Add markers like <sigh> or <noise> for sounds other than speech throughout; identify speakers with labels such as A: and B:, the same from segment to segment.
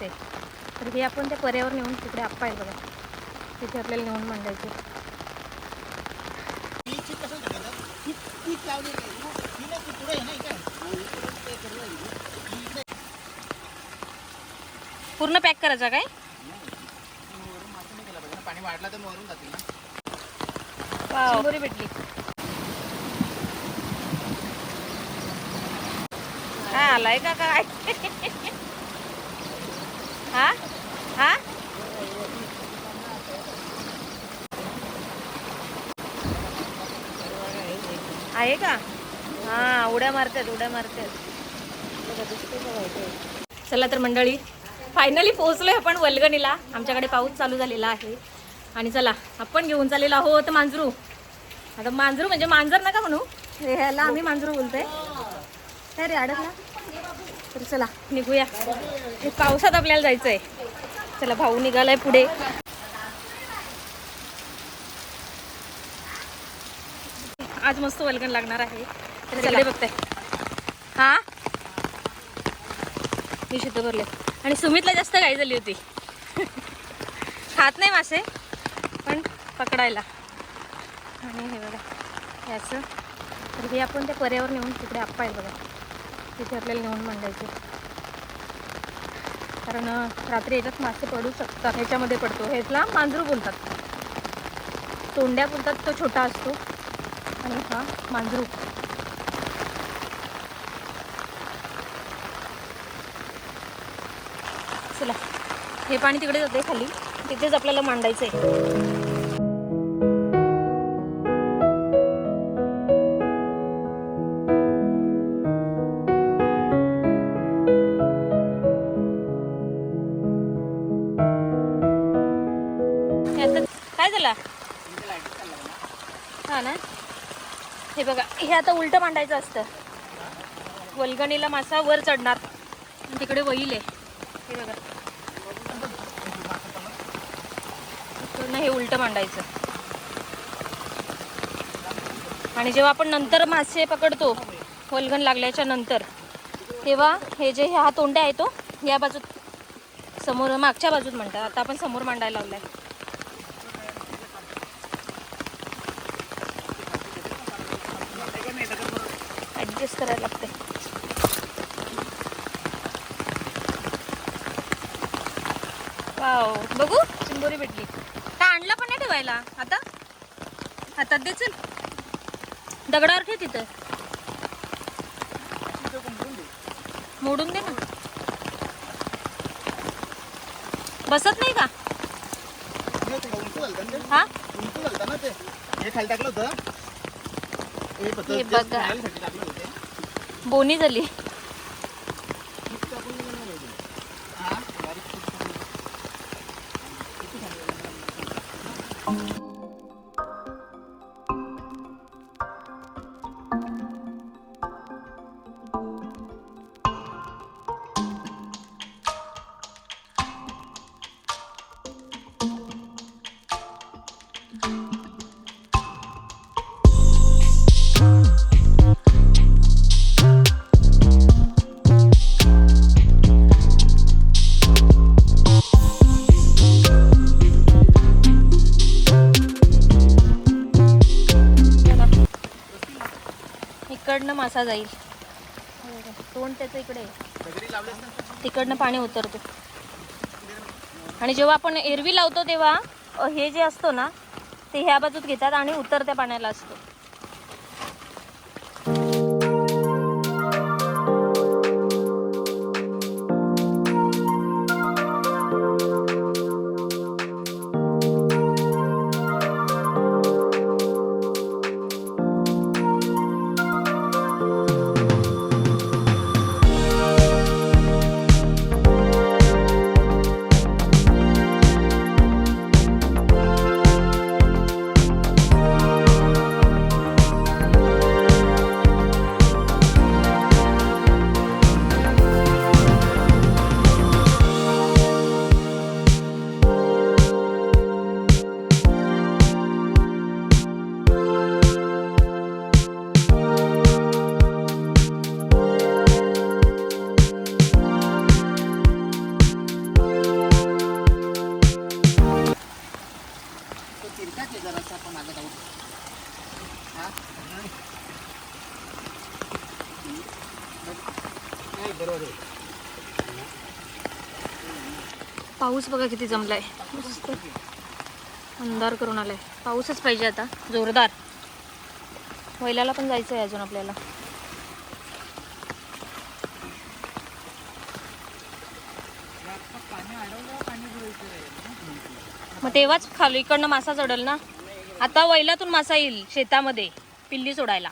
A: ते. तर हे आपण त्या पर्यावर नेऊन तिकडे आप्पा आहे बघा. तिथे आपल्याला नेऊन मांडायचे. पूर्ण पॅक करायचा काय?
B: पाणी वाढला तर वरून जातील ना.
A: भेटली. हा आलाय का काय हा हा आहे का? हा उड्या मारतात उड्या मारतात चला तर मंडळी फायनली पोहोचलोय आपण वलगणीला. आमच्याकडे पाऊस चालू झालेला आहे. आणि चला आपण घेऊन चाललेलो आहोत मांजरू. आता मांजरू म्हणजे मांजर नका म्हणू. ह्याला आम्ही मांजरू बोलतोय. काय रे अडकला तर चला निघूया. पावसात आपल्याला जायचंय. चला भाऊ निघालाय पुढे. आज मस्त वलगण लागणार आहे. तर चला. बघताय. हा? मी शुद्ध भरले. आणि सुमितला जास्त घाई झाली होती. खात नाही मासे पण पकडायला. आणि हे बघा याचं. तर हे आपण त्या पर्यावर नेऊन तिकडे आप्पा आहे बघा. तिथे आपल्याला नेऊन मांडायचे कारण रात्री याच्यात मासे पडू शकतात. ह्याच्यामध्ये पडतो. ह्याला मांजरू बोलतात. तोंड्या बोलतात तो छोटा असतो. आणि हा मांजरू. चला हे पाणी तिकडे जाते खाली. तिथेच आपल्याला मांडायचं आहे काय झालं? हा ना? हे बघा हे आता उलटं मांडायचं असतं. वलगणीला मासा वर चढणार. तिकडे वहील आहे. हे बघा. हे उलटं मांडायचं. आणि जेव्हा आपण नंतर मासे पकडतो वलगण लागल्याच्या नंतर तेव्हा हे जे हा तोंड्या आहे तो हो, या बाजूत समोर मागच्या बाजूत म्हणतात. आता आपण समोर मांडायला लावलाय. करायला लागते. वाव बघू चिंबोरी भेटली. का आणला पण नाही ठेवायला. आता? हातात दे चल दगडावर ठेव तिथं. मोडून दे ना. बसत नाही का? हा?
B: उंचू झालता ना ते हे खाली टाकलं होतं. हे
A: बघा.
B: खाण्यासाठी टाकलं होतं ते.
A: बोनी झाली. असा जाईल? तोंड त्याचं इकडे. तिकडनं पाणी उतरतो. आणि जेव्हा आपण एरवी लावतो तेव्हा हे जे असतो ना ते ह्या बाजूत घेतात आणि उतरत्या पाण्याला असतो. पाऊस बघा किती जमलाय. मस्त अंधार करून आलाय. पाऊसच पाहिजे आता. जोरदार. वैलाला पण जायचं आहे अजून आपल्याला. मग तेव्हाच खाली इकडनं मासा चढल ना? आता वैलातून मासा येईल शेतामध्ये. पिल्ली सोडायला.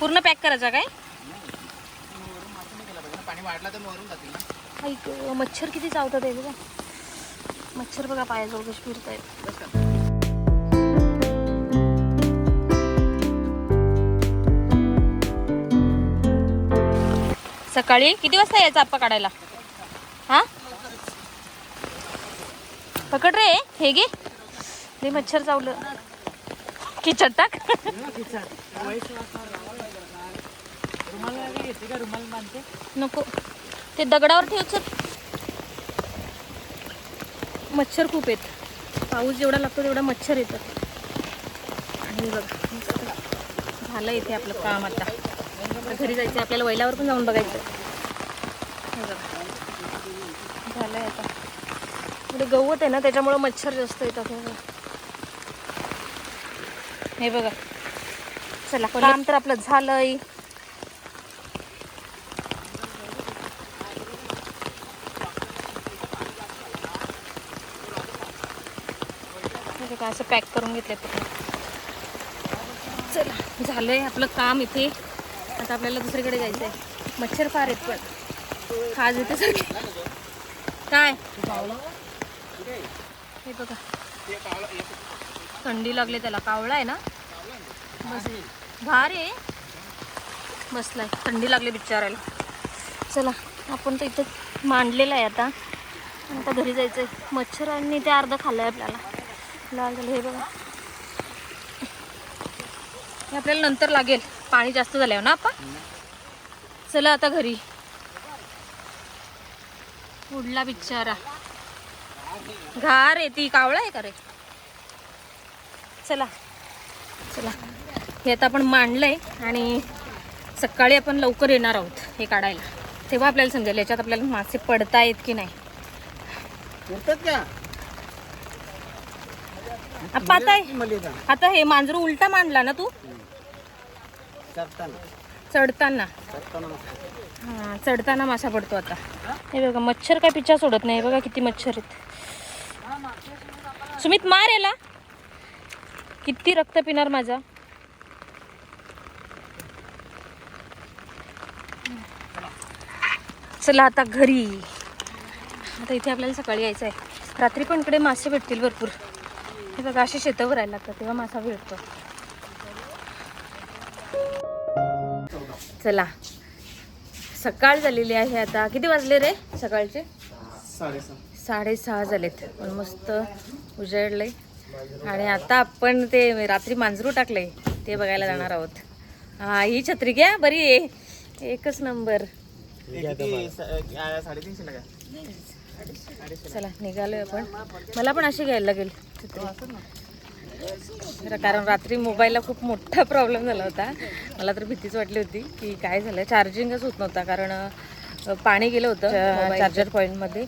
A: पूर्ण पॅक करायचा काय?
B: पाणी वाढला तर मरून जातील ना.
A: ऐक मच्छर किती चावतात आहे बघा. मच्छर बघा पायाजवळ कशी फिरत आहेत
B: का
A: सकाळी किती वाजता यायचं आप्पा काढायला? हा? पकड रे हे घे. ते मच्छर चावलं. खिचट टाक. <laughs> नको. ते दगडावर ठेवचं मच्छर खूप आहेत. पाऊस जेवढा लागतो तेवढा मच्छर येतात. आणि बघा झालं इथे आपलं काम आता. घरी जायचं आपल्याला वैलावर पण जाऊन बघायचं झालं आहे झालंय आता. पुढे गवत आहे ना त्याच्यामुळं मच्छर जास्त येतात. हे बघा. हे बघा. चला काम तर आपलं झालंय. असं पॅक करून घेतले पूर्ण. चला झालं आहे आपलं काम इथे. आता आपल्याला दुसरीकडे जायचं आहे मच्छर फार आहेत पण. खाज येते सारखे. काय? हे बघा. थंडी लागली त्याला. कावळा आहे ना? बस. भार आहे. बसलाय. थंडी लागली बिचारायला चला आपण तर इथं मांडलेलं आहे आता. आता घरी जायचं आहे मच्छरांनी ते अर्ध खाल्लं आहे आपल्याला. लाल झाले हे बघा. हे आपल्याला नंतर लागेल. पाणी जास्त झाल्यावर ना आपण? चला आता घरी. उडला बिचारा घार आहे ती कावळा आहे का रे? चला. चला. हे आता आपण मांडलंय आणि सकाळी आपण लवकर येणार आहोत हे काढायला. तेव्हा आपल्याला समजेल याच्यात आपल्याला मासे पडतायत की नाही. आता आता हे मांजर उलटा मांडला ना तू?
B: चढताना.
A: हा चढताना मासा पडतो आता. हे बघा मच्छर काय पिच्छा सोडत नाही. बघा किती मच्छर आहेत. सुमित मार याला. किती रक्त पिणार माझा? चला आता घरी. आता इथे आपल्याला सकाळी यायचं आहे रात्री पण इकडे मासे भेटतील भरपूर. हे बघा असे शेतं भरायला लागतात तेव्हा मासा भेटतो चला. सकाळ झालेली आहे आता. किती वाजले रे सकाळचे?
B: साडेसहा
A: झालेत. पण मस्त उजळलंय आणि आता आपण ते रात्री मांजरू टाकलंय. ते बघायला जाणार आहोत. हा ही छत्री घ्या. बरी आहे. एकच नंबर. चला निघालोय आपण. मला पण अशी घ्यायला लागेल. कारण रात्री मोबाईलला खूप मोठा प्रॉब्लेम झाला होता. मला तर भीतीच वाटली होती की काय झालं. चार्जिंगच होत नव्हता कारण पाणी गेलं होतं चार्जर पॉईंटमध्ये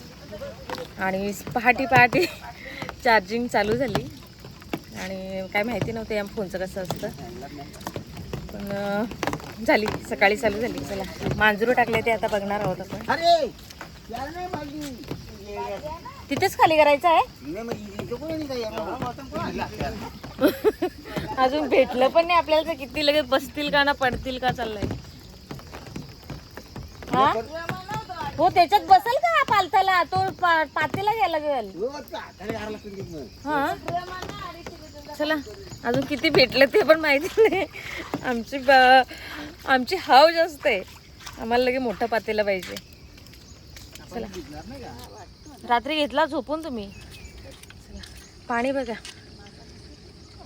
A: आणि पहाटी पहाटी चार्जिंग चालू झाली. आणि काय माहिती नव्हतं या फोनचं कसं असतं. पण झाली. सकाळी चालू झाली. चला. मांजरू टाकले ते आता बघणार आहोत आपण. तिथेच खाली करायचं आहे. <laughs> अजून भेटलं पण नाही आपल्याला तर किती लगेच बसतील का ना पडतील का चाललंय? हा? हो त्याच्यात बसेल का पालथाला? तो पा- पातेला घ्यायला लागेल.
B: हो.
A: हा? चला अजून किती भेटले ते पण माहिती नाही. आमची ब- आमची हाव जास्त आहे आम्हाला लगे मोठा पातेला पाहिजे. चला? रात्री घेतला झोपून तुम्ही? पाणी बघा.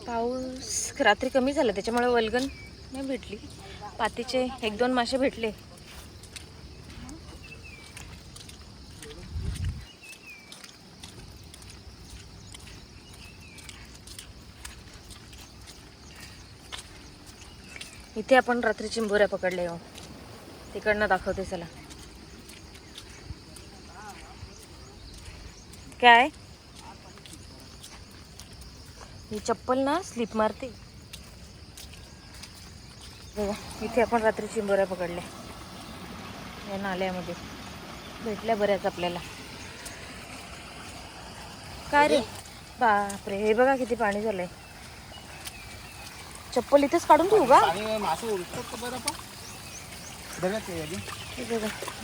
A: पाऊस रात्री कमी झाला त्याच्यामुळे वलगन नाही भेटली. पातीचे एक दोन मासे भेटले. इथे आपण रात्री चिंबोऱ्या पकडले हो. तिकडनं दाखवते चला. काय? ही चप्पल ना स्लिप मारते. बघा इथे आपण रात्री चिंबोऱ्या पकडल्या. या नाल्यामध्ये. भेटल्या बऱ्याच आपल्याला. काय रे? बापरे हे बघा किती पाणी झालंय. चप्पल इथेच काढून ठेवू का?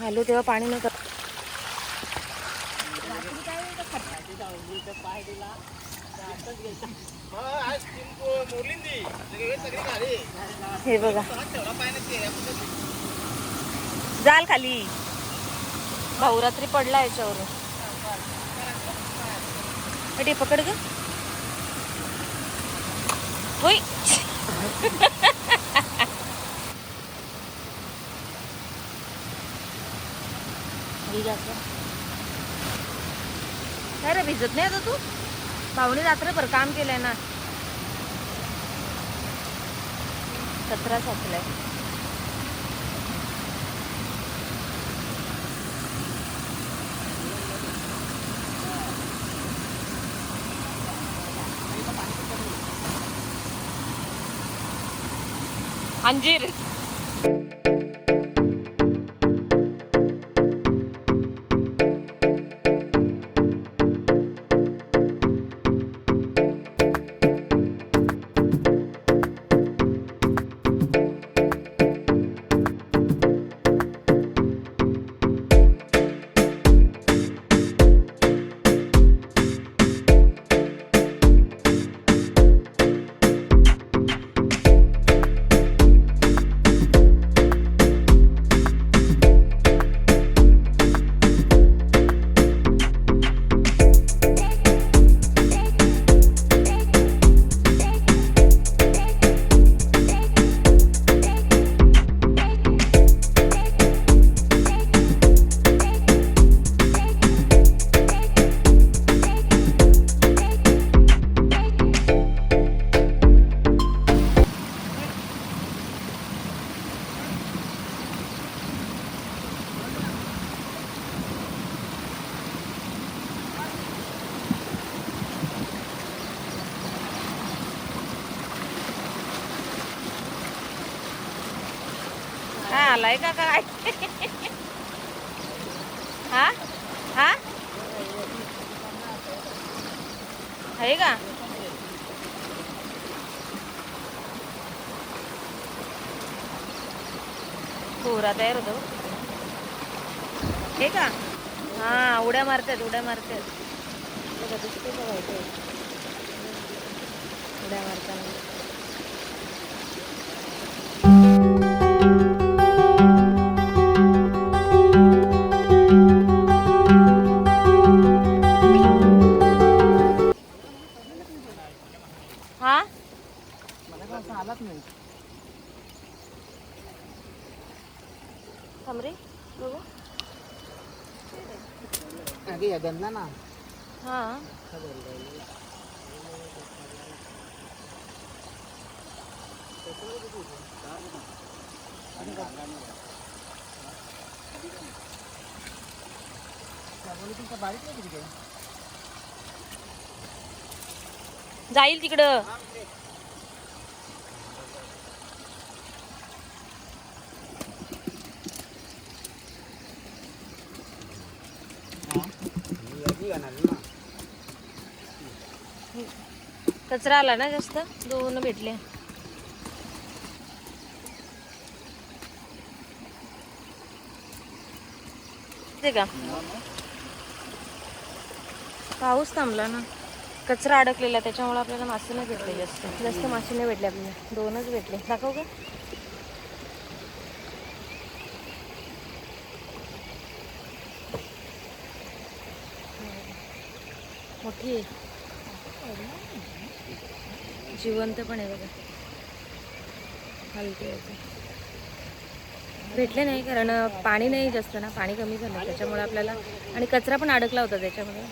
A: आलो तेव्हा पाणी नव्हतं हे बघा. जाल खाली. भाऊ रात्री पडला याच्यावरून. अटे पकड ग. होय. जायचं. काय रे भिजत नाही आता तू? भाऊने रात्रभर काम केलंय ना. कचरा साचलाय. अंजीर. आलाय का काय? हा? हा? आहे का? पोरा तयार होतो हे का? हा उड्या मारतात उड्या मारतात उड्या मारताना. जाईल तिकडं. कचरा आला ना जास्त? दोन भेटले. ते का? पाऊस थांबला ना. कचरा अडकलेला त्याच्यामुळे आपल्याला मासे नाही भेटले जास्त. जास्त मासे नाही भेटले आपल्याला. दोनच भेटले. दाखव का मोठी आहे. जिवंत पण आहे बघा. हलके आहे. भेटले नाही कारण पाणी नाही जास्त ना पाणी कमी झालं त्याच्यामुळे आपल्याला आणि कचरा पण अडकला होता त्याच्यामध्ये.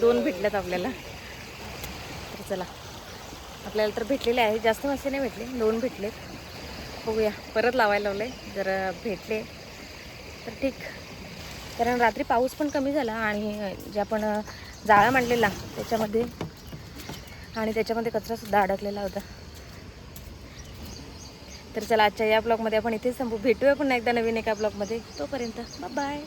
A: दोन भेटल्यात आपल्याला. तर चला. आपल्याला तर भेटलेले आहे जास्त मासे नाही भेटले दोन भेटले. बघूया परत लावायला लावले जर भेटले तर ठीक. कारण रात्री पाऊस पण कमी झाला आणि जे आपण जाळा मांडलेला त्याच्यामध्ये आणि त्याच्यामध्ये कचरासुद्धा अडकलेला होता. तर चला आजच्या या ब्लॉगमध्ये आपण इथेच संपू भेटूया पुन्हा एकदा नवीन एका ब्लॉगमध्ये तोपर्यंत बाय